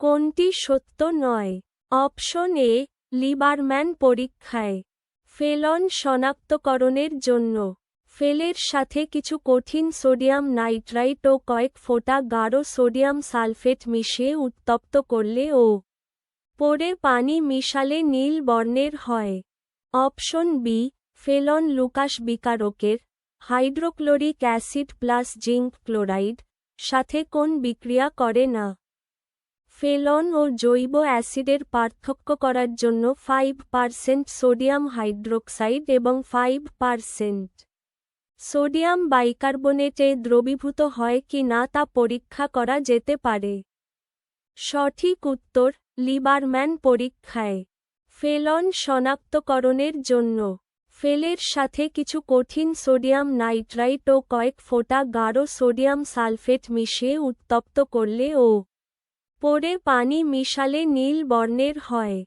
কোনটি সত্য নয়? অপশন এ, লিবারম্যান পরীক্ষায়। ফেলন শনাক্তকরণের জন্য। ফেলের সাথে কিছু কঠিন সোডিয়াম নাইট্রাইট ও কয়েক ফোঁটা গাঢ় সোডিয়াম সালফেট মিশিয়ে উত্তপ্ত করলে ও পরে পানি মিশালে নীল বর্ণের হয়। Option B, Felon Lucas বিকারকের hydrochloric acid plus zinc chloride, সাথে কোন বিক্রিয়া করে না? ফেলন ও জৈব অ্যাসিডের পার্থক্য করার জন্য ফাইভ পারসেন্ট সোডিয়াম হাইড্রোক্সাইড এবং ফাইভ পারসেন্ট সোডিয়াম বাইকার্বনেটে দ্রবীভূত হয় কি না তা পরীক্ষা করা যেতে পারে। সঠিক উত্তর, লিবারম্যান পরীক্ষায়। ফেলন শনাক্তকরণের জন্য। ফেলের সাথে কিছু কঠিন সোডিয়াম নাইট্রাইট ও কয়েক ফোঁটা গাঢ় সোডিয়াম সালফেট মিশিয়ে উত্তপ্ত করলে ও পরে পানি মিশালে নীল বর্ণের হয়।